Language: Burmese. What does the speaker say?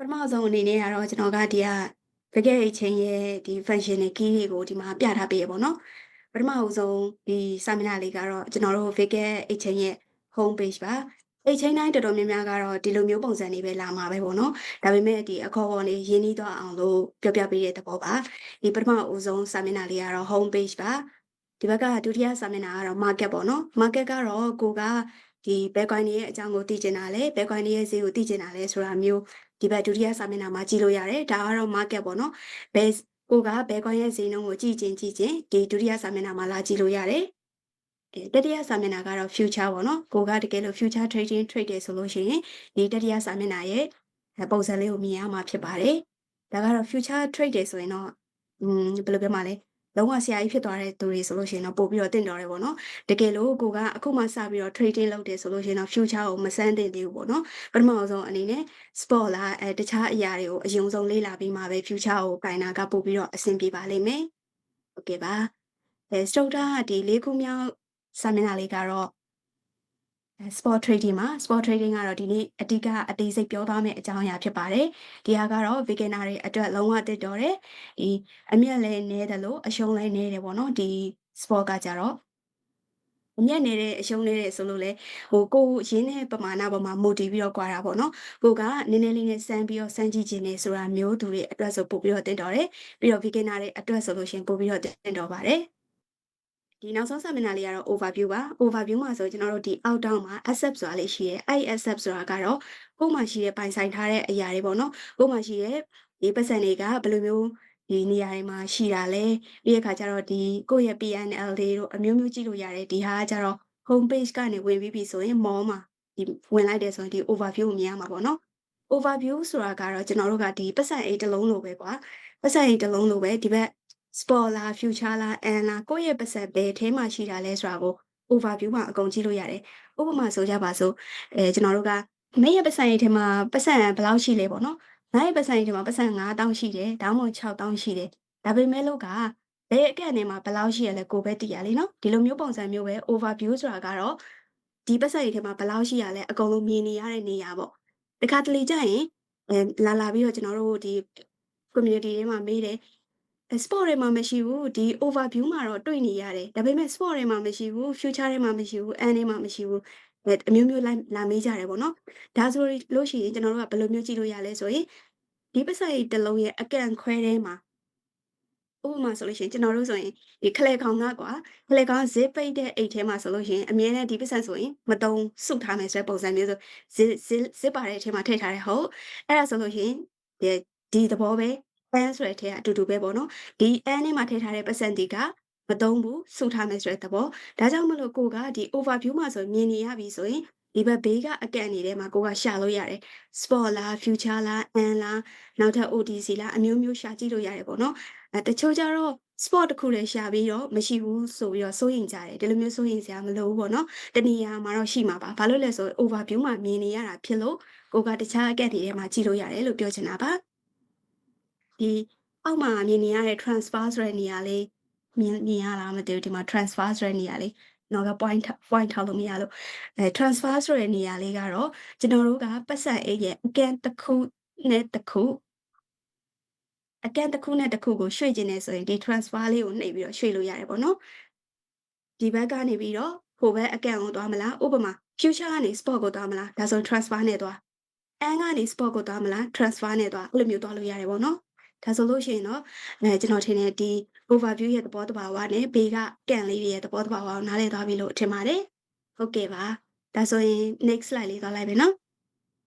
ပထမဆုံးအနေနဲ့ကတော့ကျွန်တော်ကဒီက Forget Exchange ရဲ့ဒီ function တွေ key တွေကိုဒီမှာပြထားပေးရပေါ့နော်ပထမအဆုံးဒီ seminar လေးကတော့ကျွန်တော်တို့ Forget Exchange ရဲ့ home page ပါ Exchange တိုင်းတော်တော်များများကတော့ဒီလိုမျိုးပုံစံတွေပဲလာမှာပဲပေါ့နော်ဒါပေမဲ့ဒီအခေါ်ပေါ်နေရင်းနှီးသွားအောင်လို့ပြောပြပေးတဲ့သဘောပါဒီပထမအဆုံး seminar လေးကတော့ home page ပါဒီဘက်ကဒုတိယ seminar ကတော့ market ပေါ့နော် market ကတော့ကိုကဒီဘယ် coin တွေရဲ့အကြောင်းကိုသိချင်တာလဲဘယ် coin တွေရဲ့ဈေးကိုသိချင်တာလဲဆိုတာမျိုး ဒီဘက်ဒုတိယစာမျက်နှာမှာကြည့်လို့ရတယ်ဒါကတော့ market ပေါ့နော်ဘယ်ကိုကဘယ် coin ရဲ့ဈေးနှုန်းကိုကြည့်ချင်းကြည့်ချင်းဒီဒုတိယစာမျက်နှာမှာလာကြည့်လို့ရတယ်အဲတတိယစာမျက်နှာကတော့ future ပေါ့နော်ကိုကတကယ်လို့ future trading trade တယ်ဆိုလို့ရှိရင်ဒီတတိယစာမျက်နှာရဲ့ပုံစံလေးကိုမြင်ရမှာဖြစ်ပါတယ်ဒါကတော့ future trade တယ်ဆိုရင်တော့อืมဘယ်လိုပြောမှလဲ လုံးဝဆရာကြီးဖြစ်သွားတဲ့သူတွေဆိုလို့ရှိရင်တော့ပို့ပြီးတော့တင့်တော်တယ်ပေါ့နော်တကယ်လို့ကိုကအခုမှစပြီးတော့ trading လုပ်တယ်ဆိုလို့ရှိရင်တော့ future ကိုမစမ်းသင့်သေးဘူးပေါ့နော်ပထမဆုံးအနေနဲ့ sport လားအဲတခြားအရာတွေကိုအယုံဆုံးလေ့လာပြီးမှပဲ future ကိုကင်တာကပို့ပြီးတော့အဆင်ပြေပါလိမ့်မယ်ဟုတ်ကဲ့ပါအဲ structure ကဒီလေးခုမြောက် seminar လေးကတော့ sport trading မှာ sport trading ကတော့ဒီနေ့အဓိကအသေးစိတ်ပြောသွားမယ့်အကြောင်းအရာဖြစ်ပါတယ်။ဒီဟာကတော့ beginner တွေအတွက်လုံးဝတစ်တော်တယ်။ဒီအမြတ်လည်းနည်းတယ်လို့အရှုံးလည်းနည်းတယ်ပေါ့နော်။ဒီ sport ကကြတော့အမြတ်နေတဲ့အရှုံးနေတဲ့ဆိုလို့လေဟိုကိုရင်းတဲ့ပမာဏပေါ်မှာမူတည်ပြီးတော့ကြွာတာပေါ့နော်ကိုကနည်းနည်းလေးနဲ့စမ်းပြီးတော့စမ်းကြည့်ခြင်းနေဆိုတာမျိုးသူတွေအတွက်ဆိုပို့ပြီးတော့တင်တော်တယ်ပြီးတော့ beginner တွေအတွက်ဆိုလို့ရှိရင်ပို့ပြီးတော့တင်တော်ပါတယ် ဒီနောက်ဆုံး seminar လေးကတော့ overview ပါ overview မှာဆိုကျွန်တော်တို့ဒီအောက်တောင်းမှာ accept ဆိုတာလေးရှိရဲအဲ့ accept ဆိုတာကတော့ကိုယ်မှာရှိတဲ့ပိုင်ဆိုင်ထားတဲ့အရာတွေပေါ့နော်ကိုယ်မှာရှိတဲ့ဒီပတ်စံတွေကဘယ်လိုမျိုးဒီနေရာတွေမှာရှိတာလဲပြီးတဲ့အခါကျတော့ဒီကိုယ့်ရဲ့ PNL တွေတို့အမျိုးမျိုးကြည့်လို့ရတယ်ဒီဟာကကျတော့ home page ကနေဝင်ပြီးပြီဆိုရင် mall မှာဒီဝင်လိုက်တယ်ဆိုရင်ဒီ overview ကိုမြင်ရမှာပေါ့နော် overview ဆိုတာကတော့ကျွန်တော်တို့ကဒီပတ်စံအိတ်တစ်လုံးလိုပဲကွာပတ်စံအိတ်တစ်လုံးလိုပဲဒီဘက် sport လား future လား and လားကိုယ့်ရဲ့ပတ်စံဘယ်ထဲမှာရှိတာလဲဆိုတာကို overview မှာအကုန်ကြည့်လို့ရတယ်ဥပမာဆိုကြပါစို့အဲကျွန်တော်တို့ကမင်းရဲ့ပတ်စံအိတ်ထဲမှာပတ်စံဘယ်လောက်ရှိလဲပေါ့နော်ငါ့ရဲ့ပတ်စံအိတ်ထဲမှာပတ်စံ9000ရှိတယ်ဒါမှမဟုတ်6000ရှိတယ်ဒါပေမဲ့လို့ကဘယ်အကန့်ထဲမှာဘယ်လောက်ရှိရလဲကိုပဲသိရလေနော်ဒီလိုမျိုးပုံစံမျိုးပဲ overview ဆိုတာကတော့ဒီပတ်စံအိတ်ထဲမှာဘယ်လောက်ရှိရလဲအကုန်လုံးမြင်နေရတဲ့နေရာပေါ့တခါတလေကျရင်အဲလာလာပြီးတော့ကျွန်တော်တို့ဒီ community ထဲမှာမေးတယ် sport တွေမှာမရှိဘူးဒီ overview မှာတော့တွေ့နေရတယ်ဒါပေမဲ့ sport တွေမှာမရှိဘူး future တွေမှာမရှိဘူး and တွေမှာမရှိဘူးအဲအမျိုးမျိုးလာလာမေးကြတယ်ပေါ့နော်ဒါဆိုလို့ရှိရင်ကျွန်တော်တို့ကဘယ်လိုမျိုးကြည့်လို့ရလဲဆိုရင်ဒီပတ်စံအိတ်တစ်လုံးရဲ့အကန့်ခွဲထဲမှာဥပမာဆိုလို့ရှိရင်ကျွန်တော်တို့ဆိုရင်ဒီခလဲခေါင်ကကွာခလဲခေါင် zip ပိတ်တဲ့အိတ်ထဲမှာဆိုလို့ရှိရင်အမြဲတမ်းဒီပတ်စံဆိုရင်မတုံစုထားမယ်ဆိုတဲ့ပုံစံမျိုးဆို zip zip zip ပါတဲ့အထဲမှာထည့်ထားတယ်ဟုတ်အဲ့ဒါဆိုလို့ရှိရင်ဒီဒီသဘောပဲ n ဆိုတဲ့အထက်ကအတူတူပဲပေါ့နော်ဒီ n နဲ့မှာထည့်ထားတဲ့ percentage ကမသုံးဘူးစုထားမယ်ဆိုတဲ့သဘောဒါကြောင့်မလို့ကိုကဒီ overview မှာဆိုမြင်နေရပြီဆိုရင်ဒီဘက်ဘေးကအကန့်နေတဲ့မှာကိုကရှာလို့ရတယ် sport လား future လား n လားနောက်ထပ် OTC လားအမျိုးမျိုးရှာကြည့်လို့ရတယ်ပေါ့နော်အဲတချို့ကျတော့ sport တစ်ခုလည်းရှာပြီးတော့မရှိဘူးဆိုပြီးတော့စိုးရင်ကြတယ်ဒီလိုမျိုးစိုးရင်စရာမလိုဘူးပေါ့နော်တနေရာမှာတော့ရှိမှာပါဘာလို့လဲဆို overview မှာမြင်နေရတာဖြစ်လို့ကိုကတခြားအကန့်တွေထဲမှာကြည့်လို့ရတယ်လို့ပြောချင်တာပါ ဒီအောက်မှာမြင်နေရတဲ့ transfer ဆိုတဲ့နေရာလေးမြင်မြင်ရလားမသိဘူးဒီမှာ transfer ဆိုတဲ့နေရာလေးနော်က point point ထောက်လို့မရလို့အဲ transfer ဆိုတဲ့နေရာလေးကတော့ကျွန်တော်တို့ကပတ်စံအိတ်ရဲ့အကန်တစ်ခုနဲ့တစ်ခုအကန်တစ်ခုနဲ့တစ်ခုကိုရွှေ့ခြင်းနဲ့ဆိုရင်ဒီ transfer လေးကိုနှိပ်ပြီးတော့ရွှေ့လို့ရတယ်ပေါ့နော်ဒီဘက်ကနေပြီးတော့ဟိုဘက်အကန်ကိုသွားမလားဥပမာ future ကနေ sport ကိုသွားမလားဒါဆို transfer နဲ့သွား n ကနေ sport ကိုသွားမလား transfer နဲ့သွားအဲ့လိုမျိုးသွားလို့ရတယ်ပေါ့နော် ဒါဆိုလို့ရှိရင်တော့အဲကျွန်တော်ထင်တယ်ဒီ overview ရဲ့သဘောတဘာဝနဲ့ဘေးကကန်လေးရဲ့သဘောတဘာဝကိုနားလည်သွားပြီလို့ထင်ပါတယ်ဟုတ်ကဲ့ပါဒါဆိုရင် next slide လေးသွားလိုက်မယ်နော်